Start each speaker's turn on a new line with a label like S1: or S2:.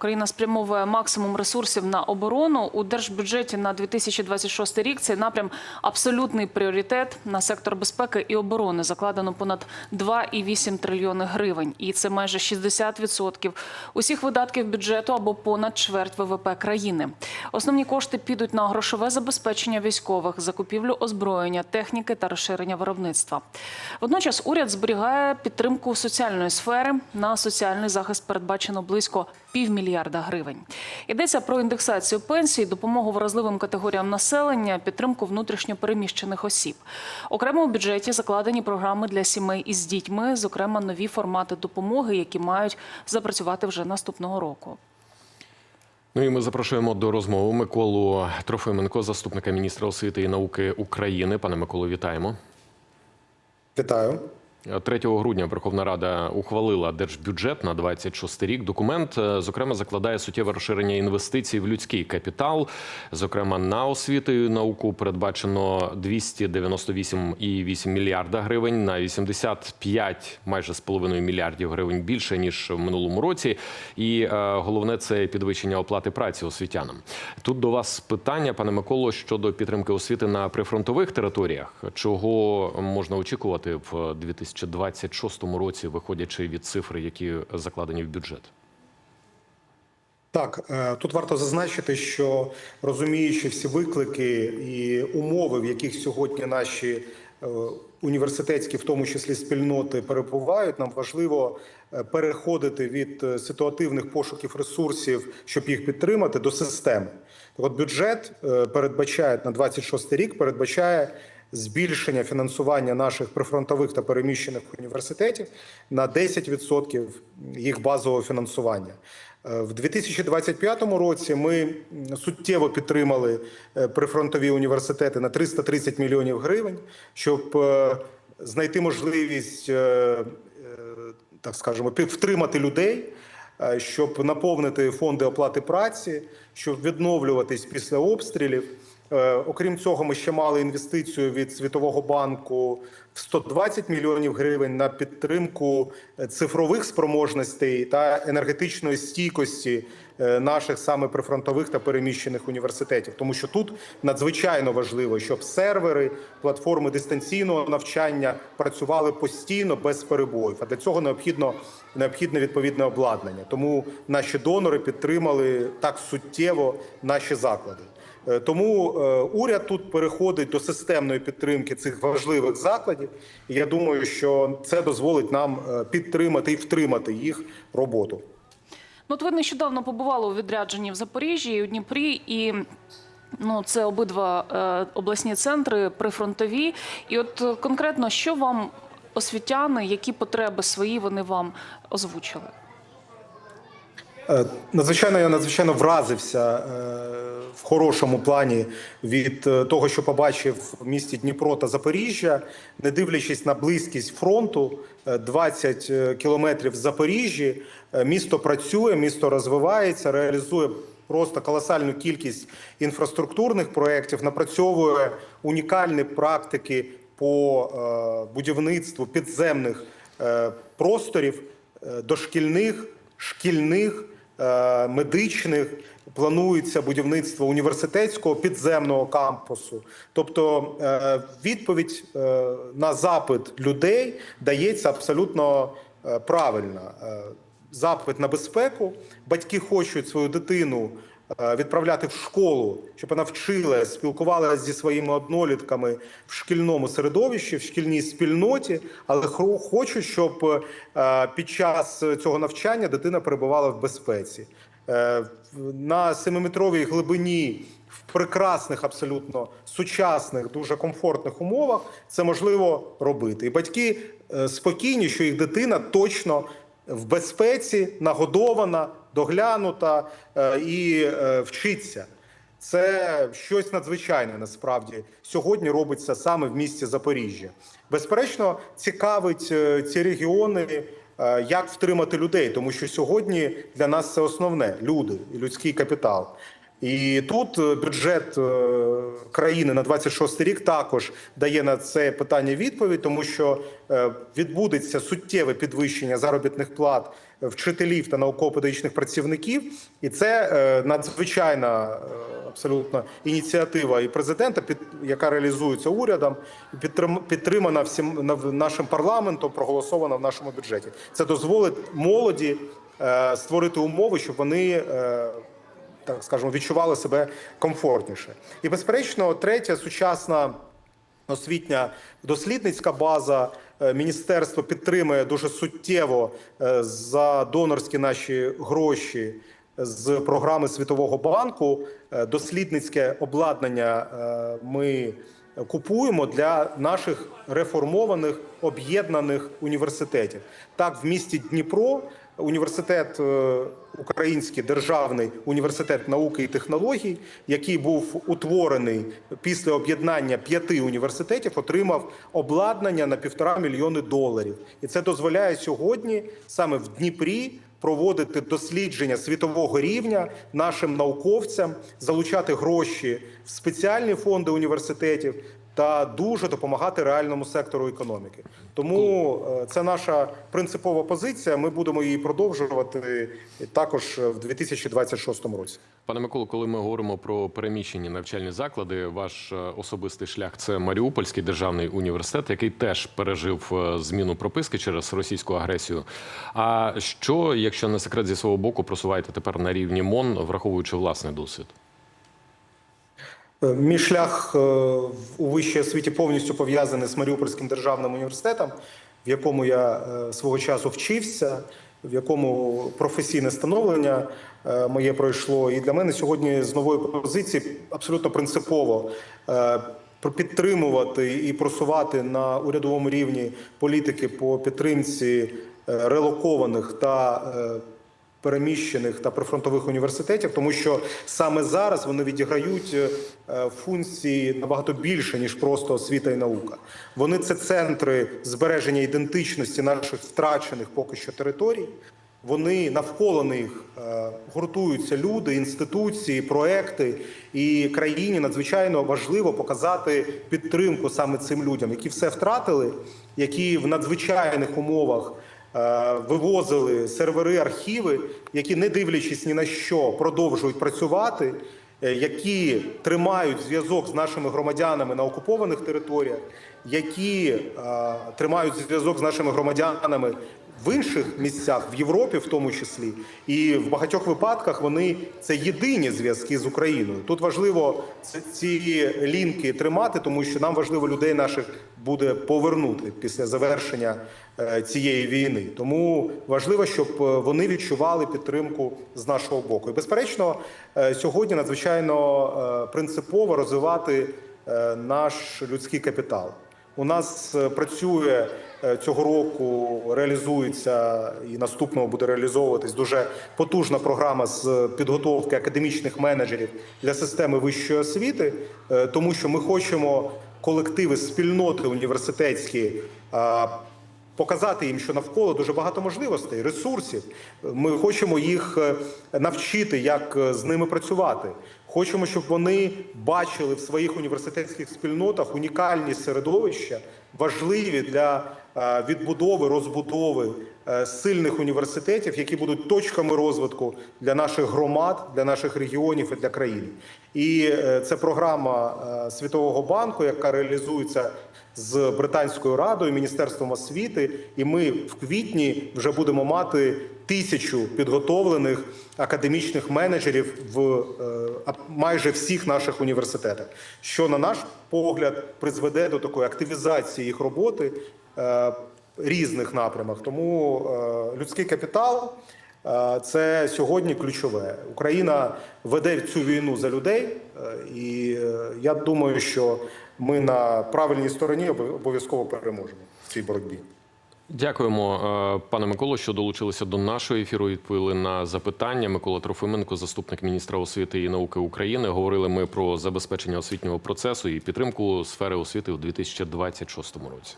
S1: Україна спрямовує максимум ресурсів на оборону у держбюджеті на 2026 рік. Цей напрям абсолютний пріоритет на сектор безпеки і оборони. Закладено понад 2,8 трильйони гривень, і це майже 60% усіх видатків бюджету або понад чверть ВВП країни. Основні кошти підуть на грошове забезпечення військових, закупівлю озброєння, техніки та розширення виробництва. Водночас уряд зберігає підтримку соціальної сфери. На соціальний захист передбачено близько півмільярда гривень. Йдеться про індексацію пенсій, допомогу вразливим категоріям населення, підтримку внутрішньо переміщених осіб. Окремо у бюджеті закладені програми для сімей із дітьми, зокрема нові формати допомоги, які мають запрацювати вже наступного року.
S2: Ну і ми запрошуємо до розмови Миколу Трофименко, заступника міністра освіти і науки України. Пане Миколо, вітаємо.
S3: Вітаю.
S2: 3 грудня Верховна Рада ухвалила держбюджет на 26 рік. Документ, е, зокрема, закладає суттєве розширення інвестицій в людський капітал. Зокрема, на освіту і науку передбачено 298,8 мільярда гривень, на 85 майже з половиною мільярдів гривень більше ніж в минулому році. І е, головне це підвищення оплати праці освітянам. Тут до вас питання, пане Миколо, щодо підтримки освіти на прифронтових територіях. Чого можна очікувати в 2026 році, виходячи від цифр, які закладені в бюджет?
S3: Так, е, тут варто зазначити, що розуміючи всі виклики і умови, в яких сьогодні наші е, університетські, в тому числі спільноти, перебувають, нам важливо е, переходити від ситуативних пошуків ресурсів, щоб їх підтримати, до системи. От бюджет передбачає на 26 рік, передбачає збільшення фінансування наших прифронтових та переміщених університетів на 10% їх базового фінансування. Е, В 2025 році ми суттєво підтримали е, прифронтові університети на 330 мільйонів гривень, щоб е, знайти можливість, так скажемо, втримати людей, щоб наповнити фонди оплати праці, щоб відновлюватись після обстрілів. Е, Окрім цього, ми ще мали інвестицію від Світового банку в 120 мільйонів гривень на підтримку е, цифрових спроможностей та енергетичної стійкості е, наших саме прифронтових та переміщених університетів. Тому що тут надзвичайно важливо, щоб сервери, платформи дистанційного навчання працювали постійно без перебоїв. А для цього необхідно необхідне відповідне обладнання. Тому наші донори підтримали так суттєво наші заклади. Е, Тому е, уряд тут переходить до системної підтримки цих важливих закладів. І я думаю, що це дозволить нам е, підтримати і втримати їх роботу.
S1: Ну, от ви нещодавно побували у відрядженні в Запоріжжі і у Дніпрі, і ну, це обидва е, обласні центри прифронтові. І от конкретно, що вам освітяни, які потреби свої вони вам озвучили?
S3: Е, Надзвичайно я надзвичайно вразився е, в хорошому плані від е, того, що побачив в місті Дніпро та Запоріжжя, не дивлячись на близькість фронту, е, 20 е, кілометрів з Запоріжжі, місто працює, місто розвивається, реалізує просто колосальну кількість інфраструктурних проєктів, напрацьовує унікальні практики по будівництву підземних просторів дошкільних, шкільних, медичних. Планується будівництво університетського підземного кампусу. Тобто е, відповідь е, на запит людей дається абсолютно е, правильна. Е, Запит на безпеку. Батьки хочуть свою дитину е, відправляти в школу, щоб вона вчила, спілкувалася зі своїми однолітками в шкільному середовищі, в шкільній спільноті, але хочуть, щоб е, під час цього навчання дитина перебувала в безпеці. Е, На семиметровій глибині в прекрасних, абсолютно сучасних, дуже комфортних умовах це можливо робити. І батьки е, спокійні, що їх дитина точно в безпеці, нагодована, доглянута е, і е, вчиться. Це щось надзвичайне насправді сьогодні робиться саме в місті Запоріжжя. Безперечно, цікавить е, ці регіони, як втримати людей, тому що сьогодні для нас це основне люди людський капітал. І тут е, бюджет е, країни на 26 рік також дає на це питання відповідь, тому що е, відбудеться суттєве підвищення заробітних плат вчителів та науково-педагогічних працівників, і це надзвичайна абсолютно ініціатива і президента, яка реалізується урядом, підтримана всім нашим парламентом, проголосована в нашому бюджеті. Це дозволить молоді створити умови, щоб вони. Е, так скажемо, відчували себе комфортніше. І безперечно, третя сучасна освітня дослідницька база. Е, Міністерство підтримує дуже суттєво е, за донорські наші гроші з програми Світового банку. Е, Дослідницьке обладнання е, ми купуємо для наших реформованих об'єднаних університетів. Так, в місті Дніпро університет е, Український державний університет науки і технологій, який був утворений після об'єднання п'яти університетів, отримав обладнання на півтора мільйони доларів, і це дозволяє сьогодні саме в Дніпрі. Проводити дослідження світового рівня нашим науковцям, залучати гроші в спеціальні фонди університетів та дуже допомагати реальному сектору економіки. Тому е, це наша принципова позиція. Ми будемо її продовжувати також в 2026 році.
S2: Пане Миколо, коли ми говоримо про переміщені навчальні заклади, ваш е, особистий шлях це Маріупольський державний університет, який теж пережив е, зміну прописки через російську агресію. А що, якщо не секрет зі свого боку, просуваєте тепер на рівні МОН, враховуючи власний досвід?
S3: Е, Мій шлях е, у вищій освіті повністю пов'язаний з Маріупольським державним університетом, в якому я е, свого часу вчився, в якому професійне становлення моє пройшло. І для мене сьогодні з нової позиції абсолютно принципово підтримувати і просувати на урядовому рівні політики по підтримці релокованих та переміщених та прифронтових університетів, тому що саме зараз вони відіграють е, функції набагато більше ніж просто освіта і наука. Вони це центри збереження ідентичності наших втрачених поки що територій. Вони навколо них е, гуртуються люди, інституції, проекти, і країні надзвичайно важливо показати підтримку саме цим людям, які все втратили, які в надзвичайних умовах вивозили сервери, архіви, які, не дивлячись ні на що, продовжують працювати, е, які тримають зв'язок з нашими громадянами на окупованих територіях, які е, тримають зв'язок з нашими громадянами в інших місцях, в Європі, в тому числі, і в багатьох випадках вони це єдині зв'язки з Україною. Тут важливо ці лінки тримати, тому що нам важливо людей наших буде повернути після завершення е, цієї війни. Тому важливо, щоб е, вони відчували підтримку з нашого боку. І безперечно, е, сьогодні надзвичайно принципово розвивати наш людський капітал. У нас е, працює е, цього року, реалізується і наступного буде реалізовуватись дуже потужна програма з підготовки академічних менеджерів для системи вищої освіти, е, тому що ми хочемо колективи, спільноти університетські. Показати їм, що навколо дуже багато можливостей, ресурсів. Ми хочемо їх навчити, як з ними працювати. Хочемо, щоб вони бачили в своїх університетських спільнотах унікальні середовища, важливі для е, відбудови, розбудови е, сильних університетів, які будуть точками розвитку для наших громад, для наших регіонів і для країни. І е, це програма Світового банку, яка реалізується з британською радою, міністерством освіти, і ми в квітні вже будемо мати тисячу підготовлених академічних менеджерів в е, майже всіх наших університетах, що на наш погляд призведе до такої активізації їх роботи е, різних напрямах. Тому е, людський капітал. Це сьогодні ключове. Україна веде цю війну за людей, і я думаю, що ми на правильній стороні обов'язково переможемо в цій боротьбі.
S2: Дякуємо, е, пане Миколо, що долучилися до нашого ефіру. Відповіли на запитання. Микола Трофименко, заступник міністра освіти і науки України. Говорили ми про забезпечення освітнього процесу і підтримку сфери освіти у 2026 році.